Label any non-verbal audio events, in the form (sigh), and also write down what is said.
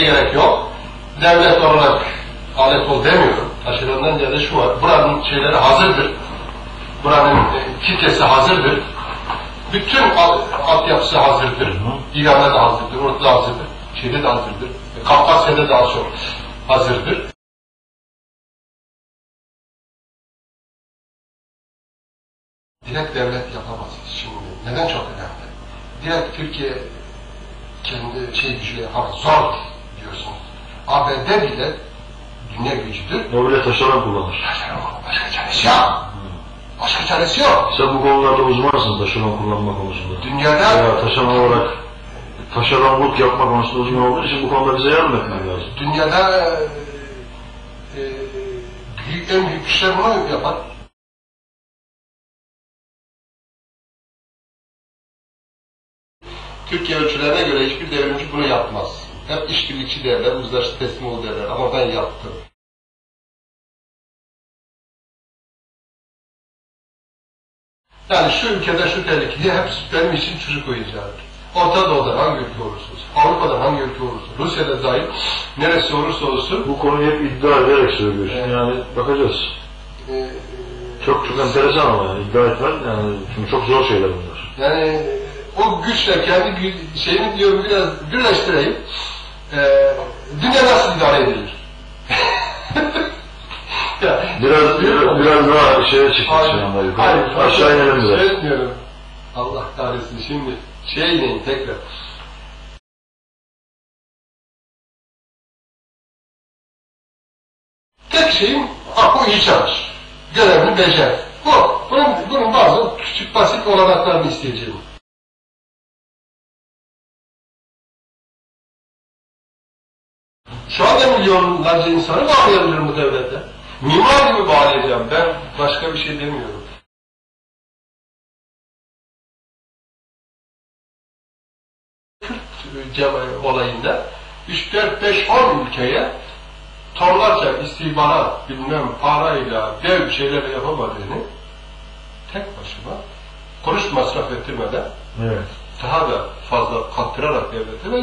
gerek yok. Devlet olarak alet ol demiyorum. Taşerondan ziyade şu var. Buranın şeyleri hazırdır. Buranın e, kitlesi hazırdır. Bütün al- altyapısı hazırdır. İran'da da hazırdır, orada da hazırdır. Şeyde de hazırdır. E, Kafkasya'da da az çok hazırdır. Direkt devlet yapamaz şimdi. Neden çok önemli? Direkt Türkiye kendi şey gücüyle yapamaz. Zor diyorsunuz. ABD bile dünya gücüdür. O bile taşeron kullanır. Başka çaresi yok. Başka çaresi yok. Sen bu konularda uzmansın taşeron kullanma konusunda. Dünyada Veya taşeron olarak taşeronluk yapma konusunda uzman olduğu için bu konuda bize yardım etmen lazım. dünyada e, e, büyük, en büyük güçler bunu yapar. Türkiye ölçülerine göre hiçbir devrimci bunu yapmaz. Hep işbirlikçi derler, uzlaştı teslim ol derler. Ama ben yaptım. Yani şu ülkede şu tehlikeli hep benim için çocuk oyuncağı. Orta Doğu'dan hangi ülke olursa olsun, Avrupa'dan hangi ülke olursa, Rusya'da dahil neresi olursa olsun Bu konuyu hep iddia ederek söylüyorsun. Evet. Yani bakacağız. e, Çok çok enteresan ama yani iddia etmen yani çünkü çok zor şeyler bunlar. Yani o güçle kendi şeyimi diyorum biraz birleştireyim. Ee, dünya nasıl idare edilir? (laughs) ya, Biraz biraz, biraz daha şeye çıktık şu anda hayır, yukarı. Aşağı inelim biraz. Söyletmiyorum. Allah kahretsin şimdi şey ineyim tekrar. Tek şeyim aklı iyi çalış. Görevini becer. Bu. Bunun, bunun bazı küçük basit olanaklarını isteyeceğim. Şu anda milyonlarca insanı bağlayabilirim bu devlete. Mimar gibi bağlayacağım. Ben başka bir şey demiyorum. Kürt olayında 3, 4, 5, 10 ülkeye tonlarca istihbarat, bilmem parayla, dev şeylerle yapamadığını tek başıma kuruş masraf ettirmeden Evet. daha da fazla kattırarak devlete ve